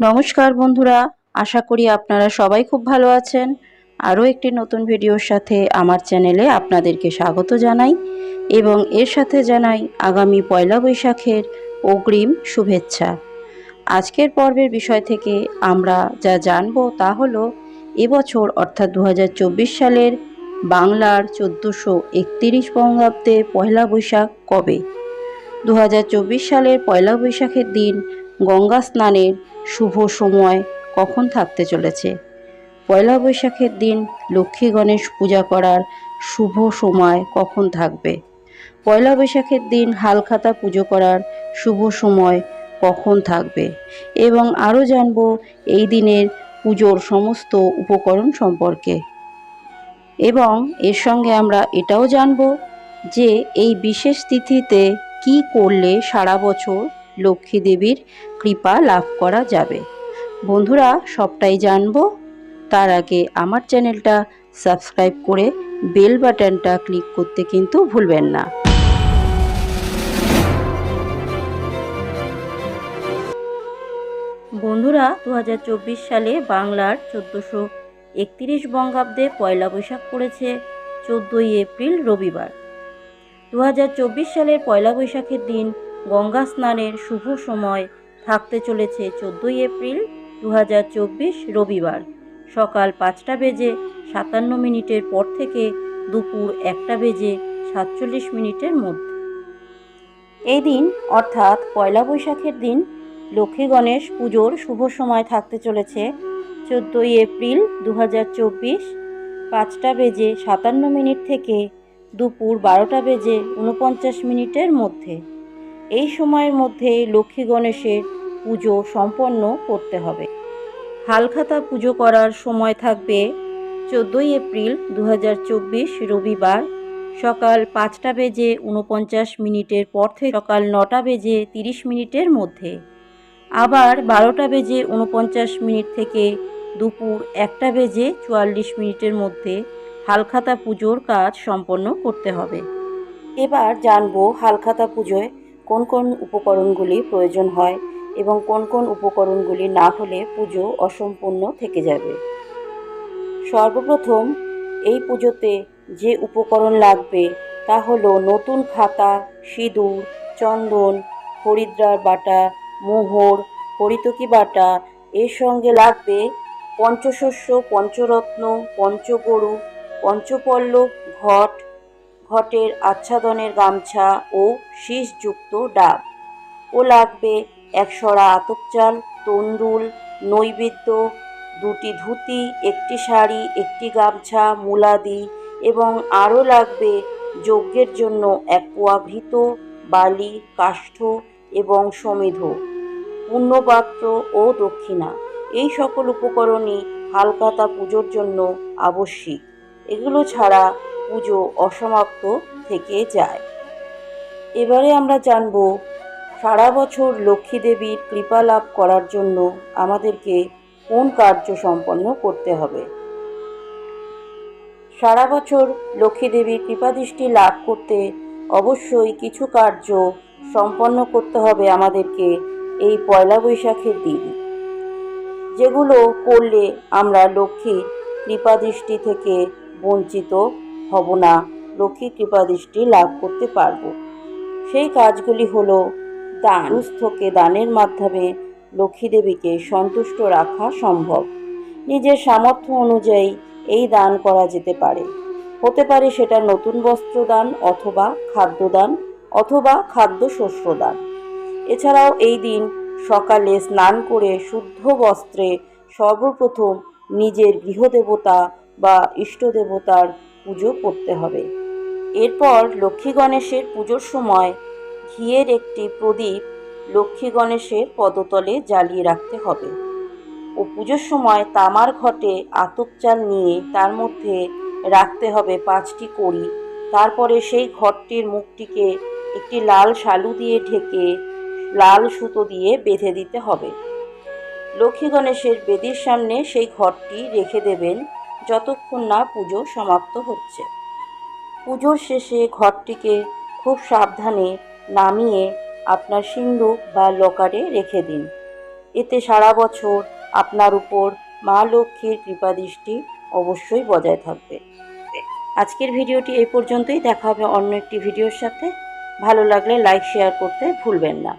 নমস্কার বন্ধুরা, আশা করি আপনারা সবাই খুব ভালো আছেন। আরও একটি নতুন ভিডিওর সাথে আমার চ্যানেলে আপনাদেরকে স্বাগত জানাই এবং এর সাথে জানাই আগামী পয়লা বৈশাখের অগ্রিম শুভেচ্ছা। আজকের পর্বের বিষয় থেকে আমরা যা জানব তা হলো এবছর অর্থাৎ দু হাজার চব্বিশ সালের বাংলার চোদ্দোশো একতিরিশ বঙ্গাব্দে পয়লা বৈশাখ কবে? দু হাজার চব্বিশ সালের পয়লা বৈশাখের দিন গঙ্গা স্নানের শুভ সময় কখন থাকতে চলেছে? পয়লা বৈশাখের দিন লক্ষ্মী গণেশ পূজা করার শুভ সময় কখন থাকবে? পয়লা বৈশাখের দিন হালখাতা পুজো করার শুভ সময় কখন থাকবে? এবং আরও জানব এই দিনের পুজোর সমস্ত উপকরণ সম্পর্কে। এবং এর সঙ্গে আমরা এটাও জানব যে এই বিশেষ তিথিতে কি করলে সারা বছর লক্ষ্মী দেবীর কৃপা লাভ করা যাবে? বন্ধুরা, সবটাই জানব। তার আগে আমার চ্যানেলটা সাবস্ক্রাইব করে বেল বাটনটা ক্লিক করতে কিন্তু ভুলবেন না। বন্ধুরা দু হাজার চব্বিশ সালে বাংলার চোদ্দোশো একতিরিশ বঙ্গাব্দে পয়লা বৈশাখ পড়েছে, চোদ্দোই এপ্রিল রবিবার। দু হাজার চব্বিশ সালের পয়লা বৈশাখের দিন গঙ্গা স্নানের শুভ সময় থাকতে চলেছে চোদ্দোই এপ্রিল দু হাজার চব্বিশ রবিবার। সকাল পাঁচটা বেজে সাতান্ন মিনিটের পর থেকে দুপুর একটা বেজে সাতচল্লিশ মিনিটের মধ্যে। এই দিন, অর্থাৎ পয়লা বৈশাখের দিন, লক্ষ্মী গণেশ পুজোর শুভ সময় থাকতে চলেছে চোদ্দোই এপ্রিল দু হাজার চব্বিশ পাঁচটা বেজে সাতান্ন মিনিট থেকে দুপুর বারোটা বেজে উনপঞ্চাশ মিনিটের মধ্যে। এই সময়ের মধ্যে লক্ষ্মী গণেশের পুজো সম্পন্ন করতে হবে। হালখাতা পুজো করার সময় থাকবে চোদ্দোই এপ্রিল দু হাজার চব্বিশ রবিবার সকাল পাঁচটা বেজে উনপঞ্চাশ মিনিটের পর থেকে সকাল নটা বেজে তিরিশ মিনিটের মধ্যে। আবার বারোটা বেজে উনপঞ্চাশ মিনিট থেকে দুপুর একটা বেজে চুয়াল্লিশ মিনিটের মধ্যে হালখাতা পুজোর কাজ সম্পন্ন করতে হবে। এবার জানব হালখাতা পুজোয় কোন কোন উপকরণগুলি প্রয়োজন হয় এবং কোন কোন উপকরণগুলি না হলে পুজো অসম্পূর্ণ থেকে যাবে। সর্বপ্রথম এই পুজোতে যে উপকরণ লাগবে তা হলো নতুন খাতা, সিঁদুর, চন্দন, হরিদ্রার বাটা, মোহর, হরিতকি বাটা। এর সঙ্গে লাগবে পঞ্চশস্য, পঞ্চরত্ন, পঞ্চগরু পঞ্চপল্লব ঘট, ঘটের আচ্ছাদনের গামছা ও শীষযুক্ত ডাব। ও লাগবে একশরা আতপ চাল তন্দুল, নৈবেদ্য, দুটি ধুতি, একটি শাড়ি, একটি গামছা, মুলাদি এবং আরও লাগবে যজ্ঞের জন্য এক পোয়া বালি, কাষ্ঠ এবং সমিধ পুণ্যপাত্র ও দক্ষিণা। এই সকল উপকরণই হালকাতা পুজোর জন্য আবশ্যিক। এগুলো ছাড়া পুজো অসমাপ্ত থেকে যায়। এবারে আমরা জানব, সারা বছর লক্ষ্মী দেবীর কৃপা লাভ করার জন্য আমাদেরকে কোন কার্য সম্পন্ন করতে হবে? সারা বছর লক্ষ্মী দেবীর কৃপাদৃষ্টি লাভ করতে অবশ্যই কিছু কার্য সম্পন্ন করতে হবে আমাদেরকে এই পয়লা বৈশাখের দিন। যেগুলো করলে আমরা লক্ষ্মীর কৃপাদৃষ্টি থেকে বঞ্চিত হব না। লক্ষ্মী কৃপাদৃষ্টি লাভ করতে পারব। সেই কাজগুলি হলো দান। সুস্থকে দানের মাধ্যমে লক্ষ্মী দেবীকে সন্তুষ্ট রাখা সম্ভব। নিজের সামর্থ্য অনুযায়ী এই দান করা যেতে পারে। হতে পারে সেটা নতুন বস্ত্র দান অথবা খাদ্যদান অথবা খাদ্য শস্য দান এছাড়াও এই দিন সকালে স্নান করে শুদ্ধ বস্ত্রে সর্বপ্রথম নিজের গৃহদেবতা বা ইষ্টদেবতার পুজো করতে হবে। এরপর লক্ষ্মী গণেশের পুজোর সময় ঘিয়ের একটি প্রদীপ লক্ষ্মী গণেশের পদতলে জ্বালিয়ে রাখতে হবে ও পুজোর সময় তামার ঘটে আতপ চাল নিয়ে তার মধ্যে রাখতে হবে পাঁচটি কড়ি। তারপরে সেই ঘরটির মুখটিকে একটি লাল শালু দিয়ে ঢেকে লাল সুতো দিয়ে বেঁধে দিতে হবে। লক্ষ্মী গণেশের বেদির সামনে সেই ঘরটি রেখে দেবেন যতক্ষণ না পুজো সমাপ্ত হচ্ছে। পুজোর শেষে ঘরটিকে খুব সাবধানে নামিয়ে আপনার সিন্ধুক বা লকারে রেখে দিন। এতে সারা বছর আপনার উপর মা লক্ষ্মীর কৃপাদৃষ্টি অবশ্যই বজায় থাকবে। আজকের ভিডিওটি এই পর্যন্তই। দেখা হবে অন্য একটি ভিডিওর সাথে। ভালো লাগলে লাইক শেয়ার করতে ভুলবেন না।